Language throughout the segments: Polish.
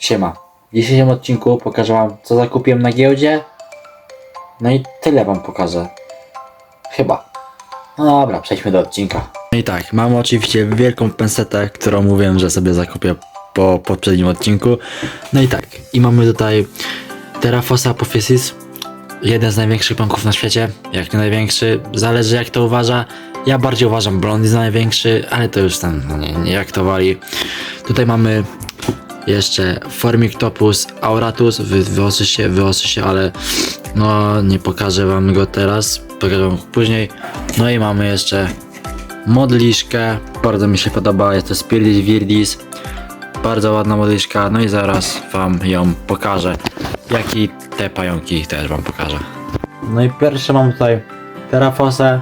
Siema. W dzisiejszym odcinku pokażę wam co zakupiłem na giełdzie. No i tyle wam pokażę. Chyba. No dobra, przejdźmy do odcinka. No i tak, mamy oczywiście wielką pensetę, którą mówiłem, że sobie zakupię po poprzednim odcinku. No i tak, i mamy tutaj Terrafosa Apophysis. Jeden z największych banków na świecie, jak nie największy, zależy jak to uważa. Ja bardziej uważam Blondy za największy, ale to już tam, no nie, nie jak to wali. Tutaj mamy jeszcze Formictopus auratus, wy, się, wyosy się, ale no nie pokażę wam go teraz, pokażę wam później. No i mamy jeszcze modliszkę, bardzo mi się podoba, jest to Spirit Virdis, bardzo ładna modliszka, no i zaraz wam ją pokażę, jak i te pająki też wam pokażę. No i pierwsze mam tutaj Terrafosę,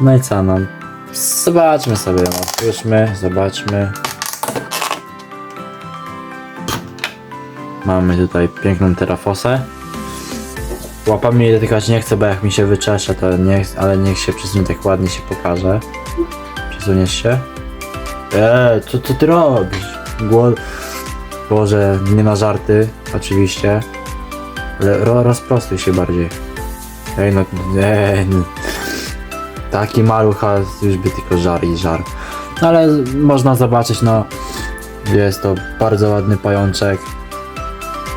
no i co no, zobaczmy sobie ją, otwórzmy, zobaczmy. Mamy tutaj piękną terafosę. Łapami jej dotykać nie chcę, bo jak mi się wyczesze, to nie ale niech się przesunie tak ładnie się pokaże. Przesuniesz się? Eee, co, co ty robisz? Głod... Boże, nie na żarty, oczywiście. Ale ro, rozprostuj się bardziej. Ej, no, ej, no. Taki maluch, a już by tylko żar i żar. Ale można zobaczyć, no, jest to bardzo ładny pajączek.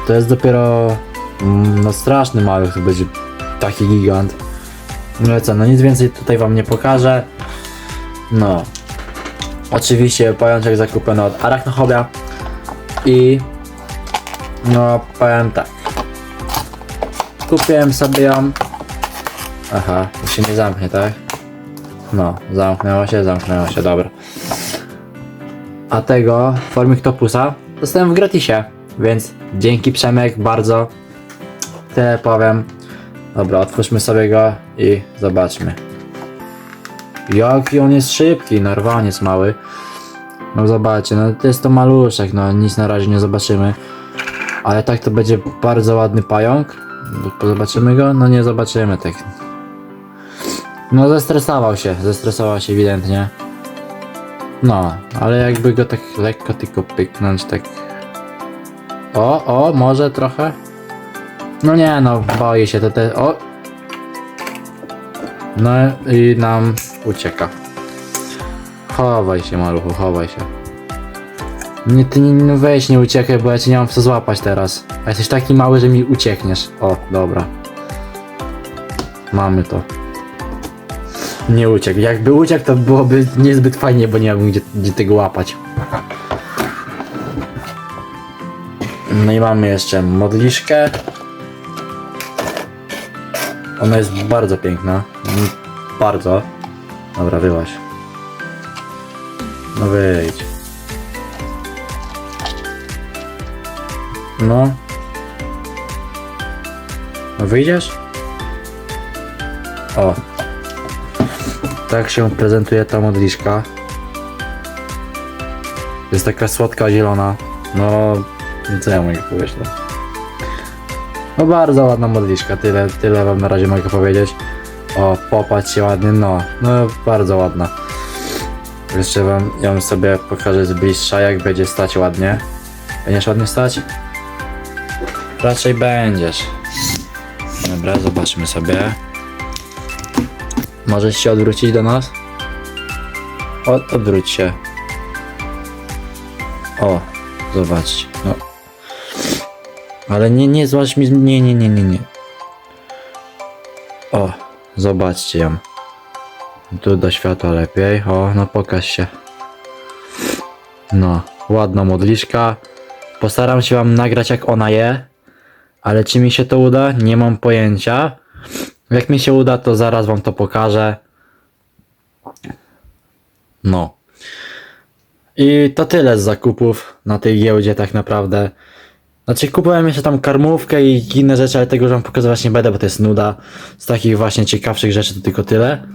To jest dopiero mm, no straszny mały, to będzie taki gigant. No co, no nic więcej tutaj wam nie pokażę. No. Oczywiście pajączek zakupiony od Arachnohobia i no powiem tak. Kupiłem sobie ją. Aha, to się nie zamknie, tak? No, zamknęło się, zamknęło się, dobra. A tego Formictopusa dostałem w gratisie, więc dzięki Przemek bardzo. Tyle powiem. Dobra, otwórzmy sobie go i zobaczmy. Jaki on jest szybki, narwaniec mały. No zobaczcie, no to jest to maluszek, no nic na razie nie zobaczymy. Ale tak to będzie bardzo ładny pająk. Zobaczymy go? No nie zobaczymy tak. No zestresował się, zestresował się ewidentnie. No, ale jakby go tak lekko tylko pyknąć, tak... O, o, może trochę? No nie no, boję się, to te... O! No i nam ucieka. Chowaj się maluchu, chowaj się. Nie, ty nie, no weź nie uciekaj, bo ja cię nie mam w co złapać teraz. A jesteś taki mały, że mi uciekniesz. O, dobra. Mamy to. Nie uciekł. Jakby uciekł, to byłoby niezbyt fajnie, bo nie miałbym gdzie, gdzie tego łapać. No i mamy jeszcze modliszkę. Ona jest bardzo piękna. Bardzo. Dobra, wyłaź. No wyjdź. No. No wyjdziesz? O. Tak się prezentuje ta modliszka. Jest taka słodka zielona. No, mogę powiedzieć? No, no bardzo ładna modliszka, tyle, tyle wam na razie mogę powiedzieć. O, popatrz się ładnie, no, no bardzo ładna. Jeszcze wam ją sobie pokażę z bliższa, jak będzie stać ładnie. Będziesz ładnie stać? Raczej będziesz. Dobra, zobaczmy sobie. Możesz się odwrócić do nas? Od, odwróć się. O, zobaczcie. No. Ale nie, nie, zobacz mi. Nie, nie, nie, nie, nie. O, zobaczcie ją. Tu do światła lepiej. O, no pokaż się. No, ładna modliszka. Postaram się wam nagrać jak ona je. Ale czy mi się to uda? Nie mam pojęcia. Jak mi się uda, to zaraz wam to pokażę. No. I to tyle z zakupów na tej giełdzie tak naprawdę. Znaczy kupowałem jeszcze tam karmówkę i inne rzeczy, ale tego już wam pokazywać nie będę, bo to jest nuda. Z takich właśnie ciekawszych rzeczy to tylko tyle.